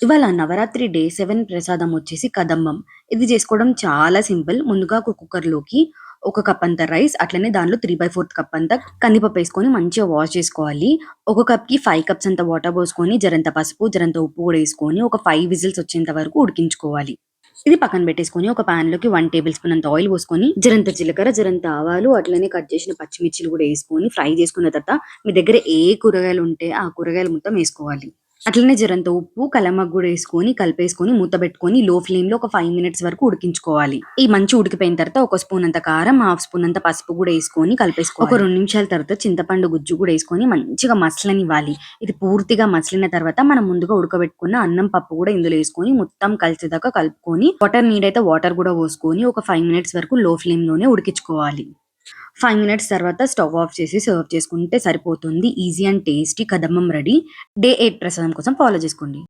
ఇవాళ Navratri day seven ప్రసాదం వచ్చేసి కదంబం. ఇది చేసుకోవడం చాలా సింపుల్. ముందుగా ఒక కుక్కర్‌లోకి ఒక కప్ అంత రైస్ అట్లనే దాంట్లో 3/4 కప్ అంతా కందిపప్పు ఏసుకొని మంచిగా వాష్ చేసుకోవాలి. ఒక కప్‌కి 5 కప్స్ అంత వాటర్ పోసుకొని జరంత పసుపు, జరంత ఉప్పు కూడా ఏసుకొని ఒక 5 విజిల్స్ వచ్చేంత వరకు ఉడికించుకోవాలి. ఇది పక్కన పెట్టేసుకొని ఒక పాన్లోకి 1 టేబుల్ స్పూన్ అంత ఆయిల్ పోసుకొని జరంత జీలకర్ర, జరంత ఆవాలు అట్లనే కట్ చేసిన పచ్చిమిర్చిలు కూడా ఏసుకొని ఫ్రై చేసుకున్న తర్వాత మీ దగ్గర ఏ కూరగాయలు ఉంటే ఆ కూరగాయలు మొత్తం ఏసుకోవాలి. అట్లనే జరంత ఉప్పు, కలమగ్ కూడా వేసుకొని కలిపేసుకొని మూత పెట్టుకొని లో ఫ్లేమ్లో ఒక ఫైవ్ మినిట్స్ వరకు ఉడికించుకోవాలి. ఈ మంచి ఉడికిపోయిన తర్వాత ఒక స్పూన్ అంత కారం, హాఫ్ స్పూన్ అంత పసుపు కూడా వేసుకొని కలిపేసుకోవాలి. ఒక రెండు నిమిషాల తర్వాత చింతపండు గుజ్జు కూడా వేసుకొని మంచిగా మసలనివ్వాలి. ఇది పూర్తిగా మసలిన తర్వాత మనం ముందుగా ఉడకబెట్టుకున్న అన్నం పప్పు కూడా ఇందులో వేసుకొని మొత్తం కలిసేదాకా కలుపుకొని వాటర్ నీడ్ అయితే వాటర్ కూడా పోసుకొని ఒక ఫైవ్ మినిట్స్ వరకు లో ఫ్లేమ్లోనే ఉడికించుకోవాలి. ఫైవ్ మినిట్స్ తర్వాత స్టవ్ ఆఫ్ చేసి సర్వ్ చేసుకుంటే సరిపోతుంది. ఈజీ అండ్ టేస్టీ కదమ్మం రెడీ. డే ఎయిట్ ప్రసాదం కోసం ఫాలో చేసుకోండి.